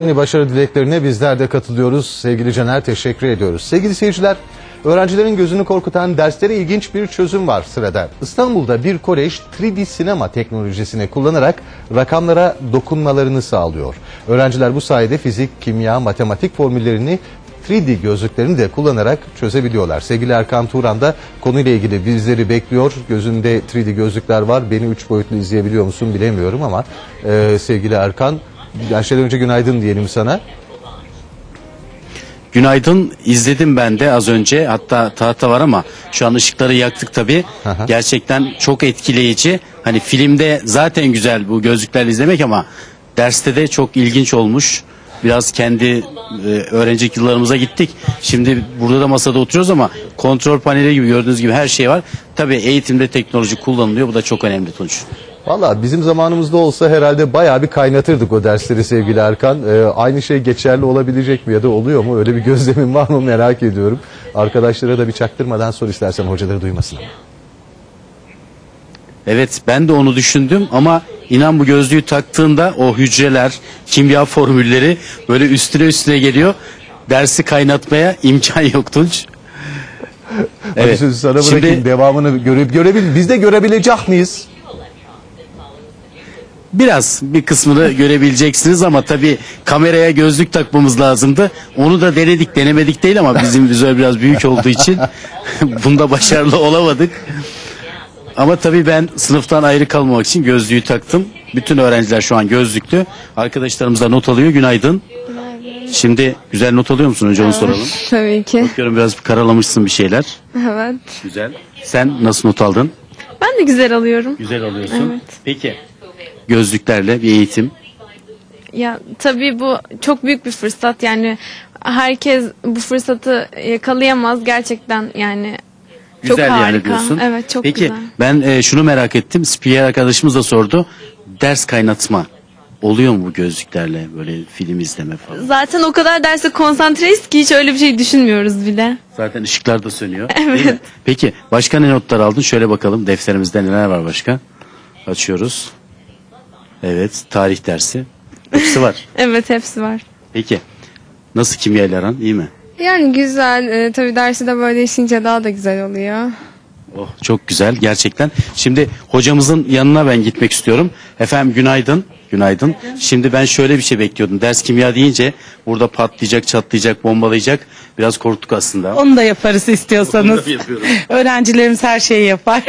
Yeni başarı dileklerine bizler de katılıyoruz. Sevgili Caner teşekkür ediyoruz. Sevgili seyirciler, öğrencilerin gözünü korkutan derslere ilginç bir çözüm var sırada. İstanbul'da bir kolej 3D sinema teknolojisini kullanarak rakamlara dokunmalarını sağlıyor. Öğrenciler bu sayede fizik, kimya, matematik formüllerini 3D gözlüklerini de kullanarak çözebiliyorlar. Sevgili Erkan Turan da konuyla ilgili bizleri bekliyor. Gözünde 3D gözlükler var. Beni 3 boyutlu izleyebiliyor musun bilemiyorum ama e, sevgili Erkan her şeyden önce günaydın diyelim sana. Günaydın. İzledim ben de az önce. Hatta tahta var ama şu an ışıkları yaktık tabi gerçekten çok etkileyici. Hani filmde zaten güzel bu gözlüklerle izlemek ama derste de çok ilginç olmuş. Biraz kendi e, öğrencilik yıllarımıza gittik. Şimdi burada da masada oturuyoruz ama kontrol paneli gibi gördüğünüz gibi her şey var. Tabi eğitimde teknoloji kullanılıyor. Bu da çok önemli Tunç. Valla bizim zamanımızda olsa herhalde bayağı bir kaynatırdık o dersleri sevgili Erkan. Ee, aynı şey geçerli olabilecek mi ya da oluyor mu? Öyle bir gözlemin var mı merak ediyorum. Arkadaşlara da bir çaktırmadan sor istersen hocaları duymasın. Evet ben de onu düşündüm ama inan bu gözlüğü taktığında o hücreler, kimya formülleri böyle üstüne üstüne geliyor. Dersi kaynatmaya imkan yok Tunç. Hadi sözü sana bırakayım Şimdi devamını görüp görebil biz de görebilecek miyiz? Biraz bir kısmını görebileceksiniz ama tabii kameraya gözlük takmamız lazımdı. Onu da denedik denemedik değil ama bizim vizör biraz büyük olduğu için bunda başarılı olamadık. Ama tabii ben sınıftan ayrı kalmamak için gözlüğü taktım. Bütün öğrenciler şu an gözlüklü. Arkadaşlarımız da not alıyor. Günaydın. Şimdi güzel not alıyor musun? Önce onu soralım. Tabii ki. Bakıyorum biraz karalamışsın bir şeyler. Evet. Güzel. Sen nasıl not aldın? Ben de güzel alıyorum. Güzel alıyorsun. Evet. Peki. Gözlüklerle bir eğitim. Ya tabii bu çok büyük bir fırsat yani herkes bu fırsatı yakalayamaz gerçekten yani. Çok Güzel yani harika. diyorsun. Evet çok Peki güzel. ben e, şunu merak ettim. Spiker arkadaşımız da sordu. Ders kaynatma oluyor mu bu gözlüklerle böyle film izleme falan? Zaten o kadar derse konsantreyiz ki hiç öyle bir şey düşünmüyoruz bile. Zaten ışıklar da sönüyor. Mi? Peki başka ne notlar aldın? Şöyle bakalım defterimizde neler var başka? Açıyoruz. Evet tarih dersi. Hepsi var. Evet hepsi var. Peki nasıl kimyayla aran iyi mi? Yani güzel. E, tabii dersi de böyle işince daha da güzel oluyor. Oh, çok güzel gerçekten. Şimdi hocamızın yanına ben gitmek istiyorum. Efendim günaydın. Günaydın. Şimdi ben şöyle bir şey bekliyordum. Ders kimya deyince burada patlayacak, çatlayacak, bombalayacak. Biraz korktuk aslında. Onu da yaparız istiyorsanız. Onu da yapıyoruz. Öğrencilerimiz her şeyi yapar.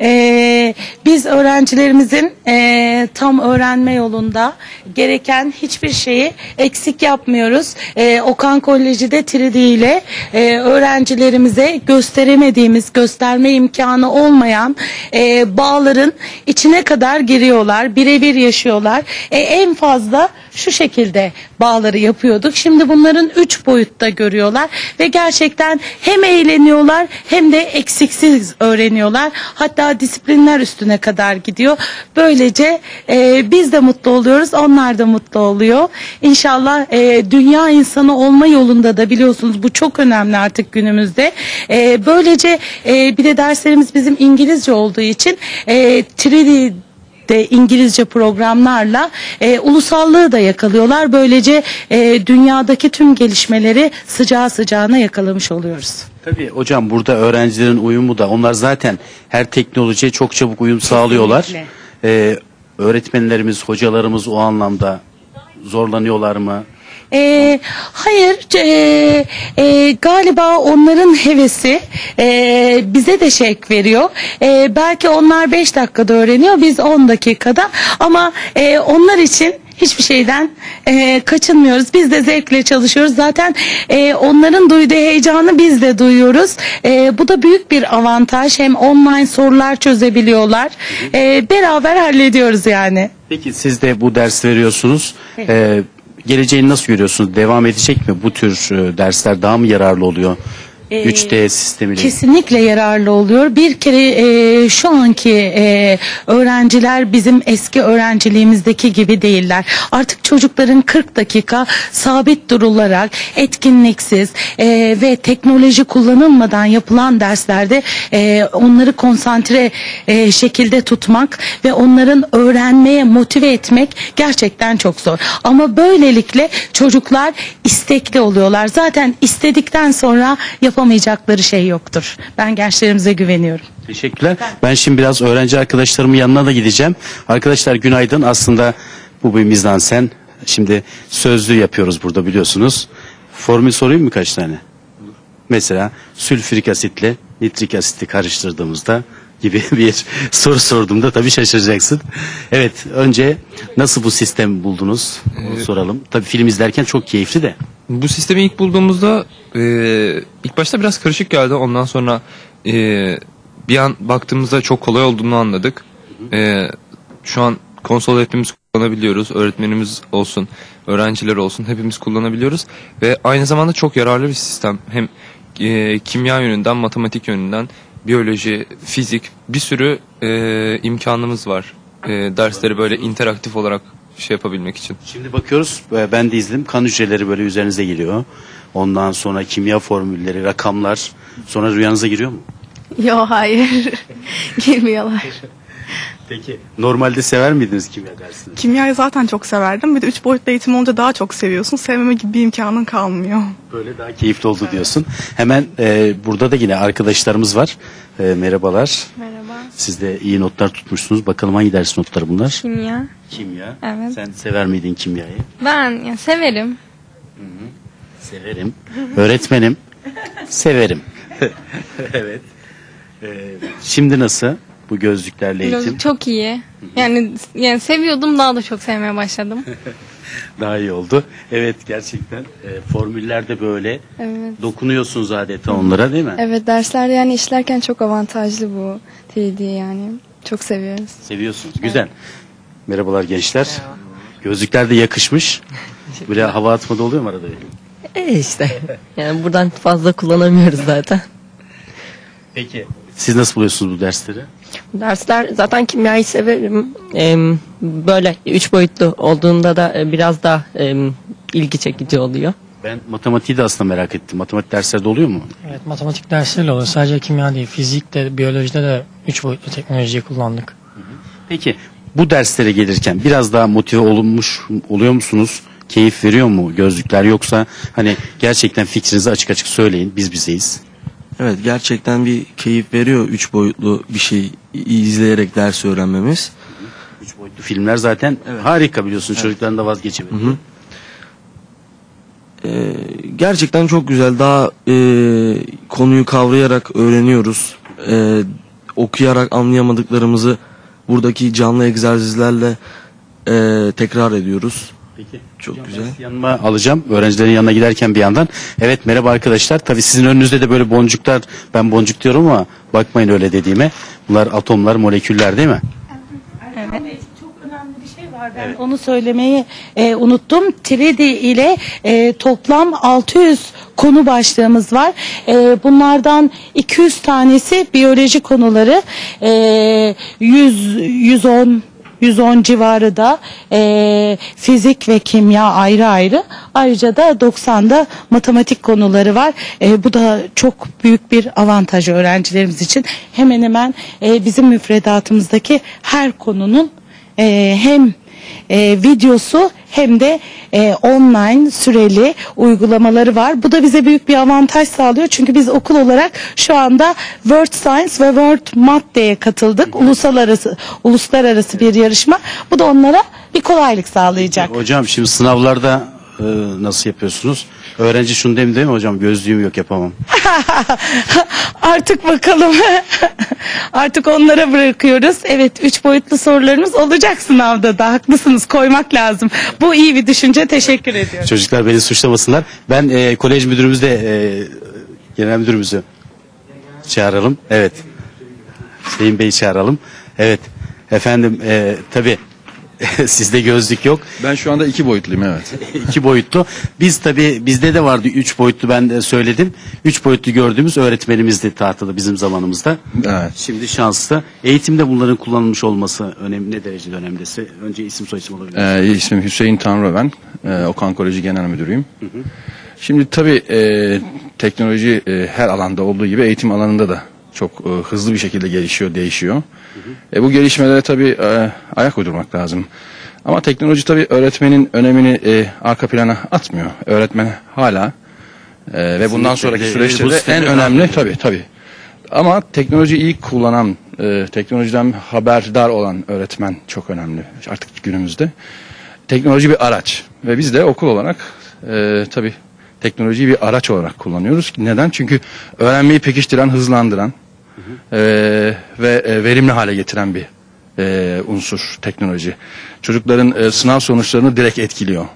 Ee, biz öğrencilerimizin ee, tam öğrenme yolunda gereken hiçbir şeyi eksik yapmıyoruz. Ee, Okan Koleji de 3D ile ee, öğrencilerimize gösteremediğimiz, gösterme imkanı olmayan ee, bağların içine kadar giriyorlar. Birebir yaşıyorlar. Ee, en fazla şu şekilde bağları yapıyorduk. Şimdi bunların üç boyutta görüyorlar ve gerçekten hem eğleniyorlar hem de eksiksiz öğreniyorlar. Hatta disiplinler üstüne kadar gidiyor. Böylece e, biz de mutlu oluyoruz, onlar da mutlu oluyor. İnşallah e, dünya insanı olma yolunda da biliyorsunuz bu çok önemli artık günümüzde. E, böylece e, bir de derslerimiz bizim İngilizce olduğu için e, 3D de İngilizce programlarla e, ulusallığı da yakalıyorlar. Böylece e, dünyadaki tüm gelişmeleri sıcağı sıcağına yakalamış oluyoruz. Tabii hocam burada öğrencilerin uyumu da onlar zaten her teknolojiye çok çabuk uyum sağlıyorlar. Ee, öğretmenlerimiz, hocalarımız o anlamda zorlanıyorlar mı? E, hayır e, e, galiba onların hevesi e, bize de şek veriyor. E, belki onlar 5 dakikada öğreniyor biz 10 dakikada ama e, onlar için hiçbir şeyden e, kaçınmıyoruz. Biz de zevkle çalışıyoruz. Zaten e, onların duyduğu heyecanı biz de duyuyoruz. E, bu da büyük bir avantaj. Hem online sorular çözebiliyorlar. E, beraber hallediyoruz yani. Peki siz de bu ders veriyorsunuz. Ee, geleceğini nasıl görüyorsunuz? Devam edecek mi? Bu tür e, dersler daha mı yararlı oluyor? E, 3D sistemiyle. Kesinlikle yararlı oluyor. Bir kere e, şu anki e, öğrenciler bizim eski öğrenciliğimizdeki gibi değiller. Artık çocukların 40 dakika sabit durularak etkinliksiz e, ve teknoloji kullanılmadan yapılan derslerde e, onları konsantre e, şekilde tutmak ve onların öğrenmeye motive etmek gerçekten çok zor. Ama böylelikle çocuklar istekli oluyorlar. Zaten istedikten sonra yapamayacakları şey yoktur. Ben gençlerimize güveniyorum. Teşekkürler. Ben şimdi biraz öğrenci arkadaşlarımın yanına da gideceğim. Arkadaşlar günaydın. Aslında bu bir mizansen. Şimdi sözlü yapıyoruz burada biliyorsunuz. Formül sorayım mı kaç tane? Mesela sülfürik asitle nitrik asiti karıştırdığımızda gibi bir soru sorduğumda tabii şaşıracaksın. Evet önce nasıl bu sistemi buldunuz Onu soralım. Tabii film izlerken çok keyifli de. Bu sistemi ilk bulduğumuzda e, ilk başta biraz karışık geldi. Ondan sonra e, bir an baktığımızda çok kolay olduğunu anladık. E, şu an konsol hepimiz kullanabiliyoruz. Öğretmenimiz olsun, öğrenciler olsun hepimiz kullanabiliyoruz. Ve aynı zamanda çok yararlı bir sistem. Hem e, kimya yönünden, matematik yönünden, biyoloji, fizik bir sürü e, imkanımız var. E, dersleri böyle interaktif olarak şey yapabilmek için. Şimdi bakıyoruz e, ben de izledim kan hücreleri böyle üzerinize geliyor. Ondan sonra kimya formülleri, rakamlar sonra rüyanıza giriyor mu? Yo hayır. Girmiyorlar. Peki. Normalde sever miydiniz kimya dersini? Kimyayı zaten çok severdim. Bir de üç boyutlu eğitim olunca daha çok seviyorsun. Sevmeme gibi bir imkanın kalmıyor. Böyle daha keyifli oldu diyorsun. Hemen e, burada da yine arkadaşlarımız var. E, merhabalar. Merhaba. Siz de iyi notlar tutmuşsunuz. Bakalım hangi ders notları bunlar? Kimya. Kimya. Evet. Sen sever miydin kimyayı? Ben ya severim. Severim. Öğretmenim. Severim. evet. E, şimdi nasıl bu gözlüklerle eğitim? Gözlük çok iyi. Yani yani seviyordum daha da çok sevmeye başladım. Daha iyi oldu. Evet gerçekten e, formüllerde böyle Evet. dokunuyorsunuz adeta onlara değil mi? Evet derslerde yani işlerken çok avantajlı bu 3D yani. Çok seviyoruz. Seviyorsunuz. Güzel. Merhabalar gençler. Gözlükler de yakışmış. Böyle hava atmada oluyor mu arada? E işte. Yani buradan fazla kullanamıyoruz zaten. Peki. Siz nasıl buluyorsunuz bu dersleri? Dersler zaten kimyayı severim. Em, böyle üç boyutlu olduğunda da e, biraz daha em, ilgi çekici oluyor. Ben matematiği de aslında merak ettim. Matematik derslerde oluyor mu? Evet matematik dersleri oluyor. Sadece kimya değil, fizikte, biyolojide de üç boyutlu teknolojiyi kullandık. Peki bu derslere gelirken biraz daha motive olunmuş oluyor musunuz? Keyif veriyor mu gözlükler yoksa hani gerçekten fikrinizi açık açık söyleyin biz bizeyiz. Evet gerçekten bir keyif veriyor üç boyutlu bir şey izleyerek ders öğrenmemiz. Üç boyutlu filmler zaten harika biliyorsun çocukların da vazgeçemedi. Hı hı. Ee, gerçekten çok güzel. Daha e, konuyu kavrayarak öğreniyoruz. Ee, okuyarak anlayamadıklarımızı buradaki canlı egzersizlerle e, tekrar ediyoruz. Peki. Çok güzel. Yanıma alacağım. Öğrencilerin yanına giderken bir yandan. Evet merhaba arkadaşlar. Tabii sizin önünüzde de böyle boncuklar. Ben boncuk diyorum ama bakmayın öyle dediğime. Bunlar atomlar, moleküller değil mi? Çok önemli bir şey var. Ben onu söylemeyi e, unuttum. 3D ile e, toplam 600 konu başlığımız var. E, bunlardan 200 tanesi biyoloji konuları. E, 100 110 110 civarı da e, fizik ve kimya ayrı ayrı. Ayrıca da 90'da matematik konuları var. E, bu da çok büyük bir avantaj öğrencilerimiz için. Hemen hemen e, bizim müfredatımızdaki her konunun e, hem e, videosu hem de e, online süreli uygulamaları var. Bu da bize büyük bir avantaj sağlıyor. Çünkü biz okul olarak şu anda World Science ve World Math Day'e katıldık. Uluslararası uluslararası bir yarışma. Bu da onlara bir kolaylık sağlayacak. Hocam şimdi sınavlarda e, nasıl yapıyorsunuz? Öğrenci şunu demiyor değil mi hocam? Gözlüğüm yok yapamam. Artık bakalım. Artık onlara bırakıyoruz. Evet, üç boyutlu sorularımız olacak sınavda da. Haklısınız, koymak lazım. Bu iyi bir düşünce. Teşekkür ediyorum. Çocuklar beni suçlamasınlar. Ben e, kolej müdürümüz de e, genel müdürümüzü çağıralım. Evet. Hüseyin Bey'i çağıralım. Evet. Efendim e, tabii Sizde gözlük yok. Ben şu anda iki boyutluyum evet. iki boyutlu. Biz tabi bizde de vardı üç boyutlu ben de söyledim. Üç boyutlu gördüğümüz öğretmenimizdi tahtada bizim zamanımızda. Evet. Şimdi şanslı. Eğitimde bunların kullanılmış olması önemli ne derecede önemlisi? Önce isim soyisim olabilir. Ee, ismim Hüseyin Tanrıven. Ee, Okan Koleji Genel Müdürüyüm. Şimdi tabii e, teknoloji e, her alanda olduğu gibi eğitim alanında da çok e, hızlı bir şekilde gelişiyor, değişiyor. E, bu gelişmelere tabii e, ayak uydurmak lazım. Ama teknoloji tabii öğretmenin önemini e, arka plana atmıyor. Öğretmen hala e, ve bundan sonraki E, süreçte de en önemli tabii tabii. Ama teknolojiyi iyi kullanan, e, teknolojiden haberdar olan öğretmen çok önemli artık günümüzde. Teknoloji bir araç ve biz de okul olarak e, tabii teknolojiyi bir araç olarak kullanıyoruz. Neden? Çünkü öğrenmeyi pekiştiren, hızlandıran e, ve e, verimli hale getiren bir e, unsur teknoloji. Çocukların e, sınav sonuçlarını direkt etkiliyor.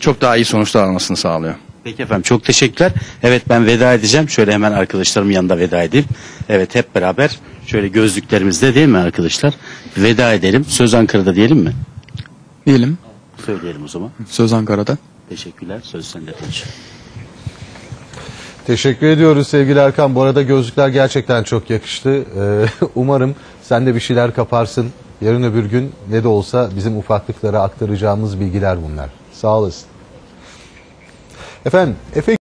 Çok daha iyi sonuçlar almasını sağlıyor. Peki efendim çok teşekkürler. Evet ben veda edeceğim. Şöyle hemen arkadaşlarımın yanında veda edeyim. Evet hep beraber şöyle gözlüklerimizde değil mi arkadaşlar? Veda edelim. Söz Ankara'da diyelim mi? Diyelim. Söyleyelim o zaman. Söz Ankara'da. Teşekkürler. Söz sende Tunç. Teşekkür ediyoruz sevgili Erkan. Bu arada gözlükler gerçekten çok yakıştı. Ee, umarım sen de bir şeyler kaparsın. Yarın öbür gün ne de olsa bizim ufaklıklara aktaracağımız bilgiler bunlar. Sağ olasın. Efendim, Efe